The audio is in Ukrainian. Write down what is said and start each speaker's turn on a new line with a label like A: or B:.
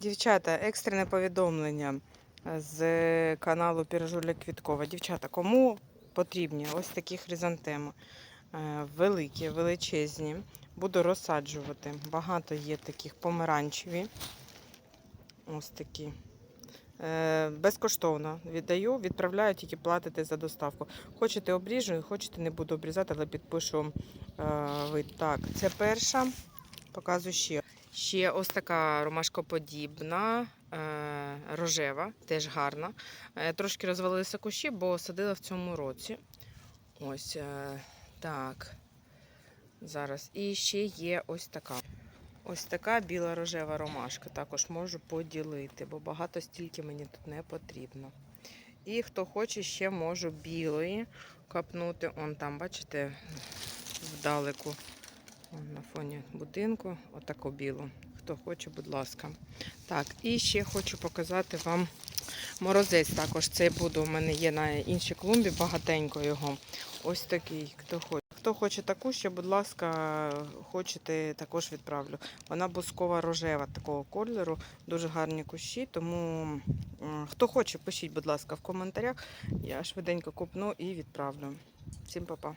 A: Дівчата, екстрене повідомлення з каналу Піржуля Квіткова. Дівчата, кому потрібні ось такі хризантеми? Е, Великі, величезні. Буду розсаджувати. Багато є таких помаранчеві. Ось такі. Е, Безкоштовно віддаю, відправляю, тільки платите за доставку. Хочете обріжу, хочете не буду обрізати, але підпишу е, вид. Так, це перша. Показую ще. Ще ось така ромашкоподібна, е, рожева, теж гарна. Е, трошки розвалилися кущі, бо садила в цьому році. Ось е, так. Зараз. І ще є ось така. Ось така біла рожева ромашка. Також можу поділити, бо багато стільки мені тут не потрібно. І хто хоче, ще можу білої капнути. Он там, бачите, вдалеку. На фоні будинку, отаку білу. Хто хоче, будь ласка. Так, і ще хочу показати вам морозець. Також цей буде у мене є на іншій клумбі, багатенько його. Ось такий, хто хоче. Хто хоче таку, ще, будь ласка, хочете, також відправлю. Вона бускова рожева такого кольору, дуже гарні кущі. Тому хто хоче, пишіть, будь ласка, в коментарях. Я швиденько купну і відправлю. Всім па-па.